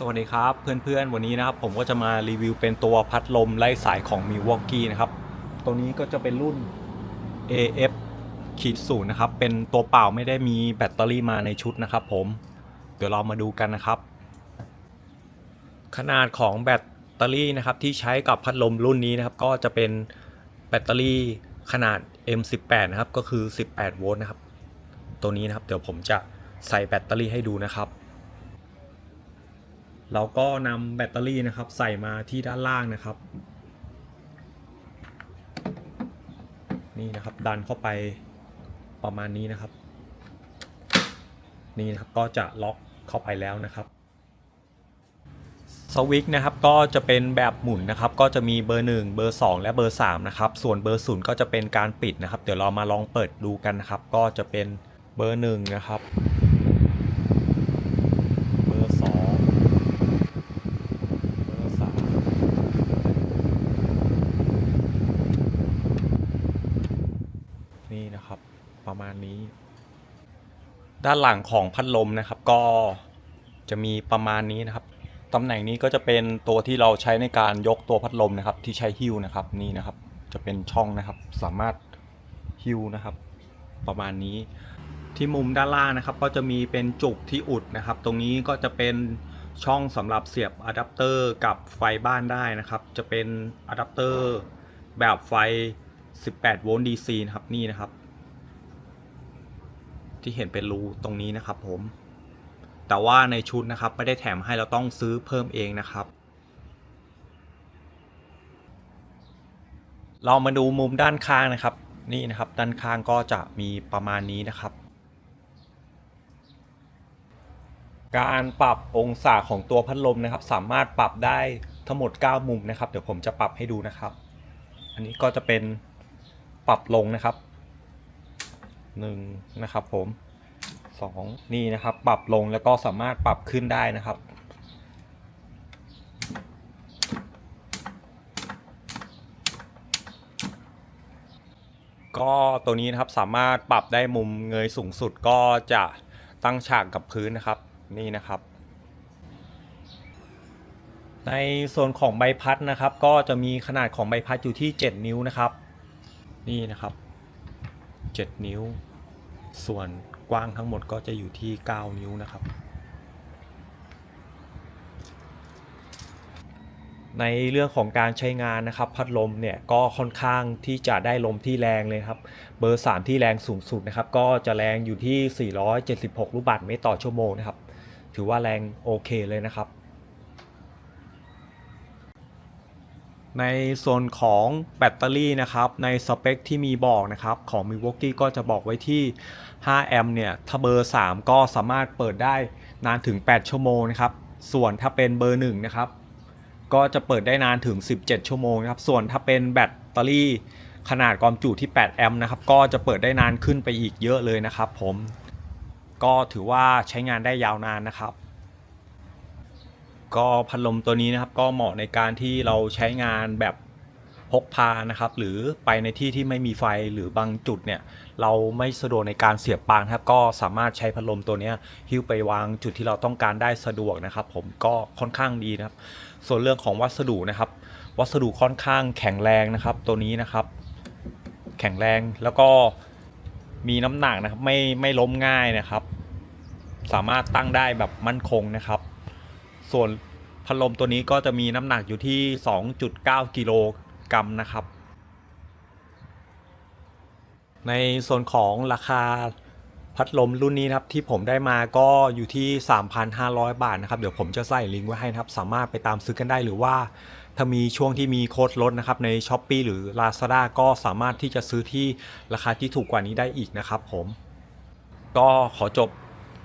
สวัสดีครับเพื่อนๆ วันนี้นะครับผมก็จะมารีวิวเป็นตัวพัดลมไล่สายของ Milwaukee นะครับ ตัวนี้ก็จะเป็นรุ่น AF ขีดศูนย์นะครับ เป็นตัวเปล่าไม่ได้มีแบตเตอรี่มาในชุดนะครับผม เดี๋ยวเรามาดูกันนะครับ ขนาดของแบตเตอรี่นะครับที่ใช้กับพัดลมรุ่นนี้นะครับ ก็จะเป็นแบตเตอรี่ขนาด M18 นะครับ ก็คือ 18 โวลต์นะครับ ตัวนี้นะครับ เดี๋ยวผมจะใส่แบตเตอรี่ให้ดูนะครับ เราก็นำแบตเตอรี่นะครับใส่มาที่ด้านล่างนะครับ นี่นะครับดันเข้าไปประมาณนี้นะครับ นี่นะครับก็จะล็อกเข้าไปแล้วนะครับสวิตช์นะครับก็จะเป็นแบบหมุนนะครับ ก็จะมีเบอร์ 1 เบอร์ 2 และเบอร์ 3 นะครับ ส่วนเบอร์0ก็จะเป็นการปิดนะครับ เดี๋ยวเรามาลองเปิดดูกันนะครับ ก็จะเป็นเบอร์1นะครับเบอร์ 2 เบอร์สามนี่นะครับประมาณ นี้ ด้านหลังของพัดลมนะครับก็จะมีประมาณนี้นะครับตำแหน่งนี้ก็จะเป็นตัวที่เราใช้ในการยกตัวพัดลมนะครับ ที่ใช้หิ้วนะครับนี่นะครับ จะเป็นช่องนะครับ สามารถหิ้วนะครับ ประมาณนี้ ที่มุมด้านล่างนะครับ ก็จะมีเป็นจุกที่อุดนะครับ ตรงนี้ก็จะเป็นช่องสำหรับเสียบอะแดปเตอร์กับไฟบ้านได้นะครับ จะเป็นอะแดปเตอร์แบบไฟ 18 โวลต์ DC นะครับนี่นะครับ ที่เห็นเป็นรูตรงนี้นะครับผม แต่ว่าในชุดนะครับไม่ได้แถมให้เราต้องซื้อเพิ่มเองนะครับ เรามาดูมุมด้านข้างนะครับ นี่นะครับด้านข้างก็จะมีประมาณนี้นะครับ การปรับองศาของตัวพัดลมนะครับ สามารถปรับได้ทั้งหมด 9 มุมนะครับ เดี๋ยวผมจะปรับให้ดูนะครับ อันนี้ก็จะเป็นปรับลงนะครับ 1นะครับผม 2 นี่นะครับ ปรับลงแล้วก็สามารถปรับขึ้นได้นะครับ ก็ตัวนี้นะครับสามารถปรับได้มุมเงยสูงสุดก็จะตั้งฉากกับพื้นนะครับ นี่นะครับในส่วนของใบพัดนะครับ ก็จะมีขนาดของใบพัดอยู่ที่ 7 นิ้วนะครับ นี่นะครับ 7 นิ้ว ส่วนกว้างทั้งหมดก็จะอยู่ที่ 9 นิ้วนะครับ ในเรื่องของการใช้งานนะครับ พัดลมเนี่ยก็ค่อนข้างที่จะได้ลมที่แรงเลยครับ เบอร์ 3 ที่แรงสูงสุดนะครับ ก็จะแรงอยู่ที่ 476 ลูกบาศก์เมตรต่อชั่วโมงนะครับ ถือว่าแรงโอเคเลยนะครับ ในส่วนของแบตเตอรี่นะครับในสเปคที่มีบอกนะครับของ Milwaukee ก็จะบอกไว้ที่ 5 แอมป์เนี่ยถ้าเบอร์ 3 ก็สามารถเปิดได้นานถึง 8 ชั่วโมงนะครับส่วนถ้าเป็นเบอร์ 1 นะครับ ก็จะเปิดได้นานถึง 17 ชั่วโมงครับส่วนถ้าเป็นแบตเตอรี่ขนาดความจุที่ 8 แอมป์นะครับก็จะเปิดได้นานขึ้นไปอีกเยอะเลยนะครับผมก็ถือว่าใช้งานได้ยาวนานนะครับ ก็พัดลมตัวนี้นะครับก็เหมาะในการที่เราใช้งานแบบพกพานะครับ หรือไปในที่ที่ไม่มีไฟหรือบางจุดเนี่ย เราไม่สะดวกในการเสียบปลั๊กนะครับ ก็สามารถใช้พัดลมตัวนี้ยหิ้วไปวางจุดที่เราต้องการได้สะดวกนะครับ ผมก็ค่อนข้างดีนะครับ ส่วนเรื่องของวัสดุนะครับ วัสดุค่อนข้างแข็งแรงนะครับ ตัวนี้นะครับ แข็งแรงแล้วก็มีน้ำหนักนะครับ ไม่ไม่ล้มง่ายนะครับ สามารถตั้งได้แบบมั่นคงนะครับ ส่วนพัดลมตัวนี้ก็จะมีน้ำหนักอยู่ที่ 2.9 กิโลกรัมนะครับ ในส่วนของราคาพัดลมรุ่นนี้นะครับที่ผมได้มาก็อยู่ที่ 3,500 บาทนะครับ เดี๋ยวผมจะใส่ลิงก์ไว้ให้นะครับ สามารถไปตามซื้อกันได้หรือว่า ถ้ามีช่วงที่มีโค้ดลดนะครับใน s h อ p e e หรือ Lazada ก็สามารถที่จะซื้อที่ราคาที่ถูกกว่านี้ได้อีกนะครับผม ก็ขอจบ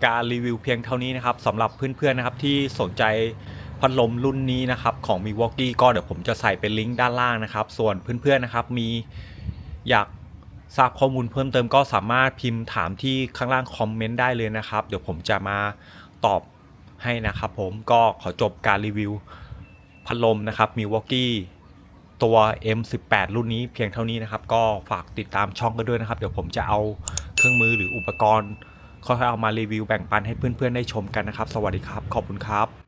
การรีวิวเพียงเท่านี้นะครับสำหรับเพื่อนๆนะครับที่สนใจพัดลมรุ่นนี้นะครับของ Milwaukee ก็เดี๋ยวผมจะใส่เป็นลิงก์ด้านล่างนะครับ ส่วนเพื่อนๆนะครับมีอยากทราบข้อมูลเพิ่มเติมก็สามารถพิมพ์ถามที่ข้างล่างคอมเมนต์ได้เลยนะครับ เดี๋ยวผมจะมาตอบให้นะครับผมก็ขอจบการรีวิวพัดลมนะครับ Milwaukee ตัว M18 รุ่นนี้เพียงเท่านี้นะครับ ก็ฝากติดตามช่องกันด้วยนะครับ เดี๋ยวผมจะเอาเครื่องมือหรืออุปกรณ์ ค่อยๆเอามารีวิวแบ่งปันให้เพื่อนๆได้ชมกันนะครับ สวัสดีครับ ขอบคุณครับ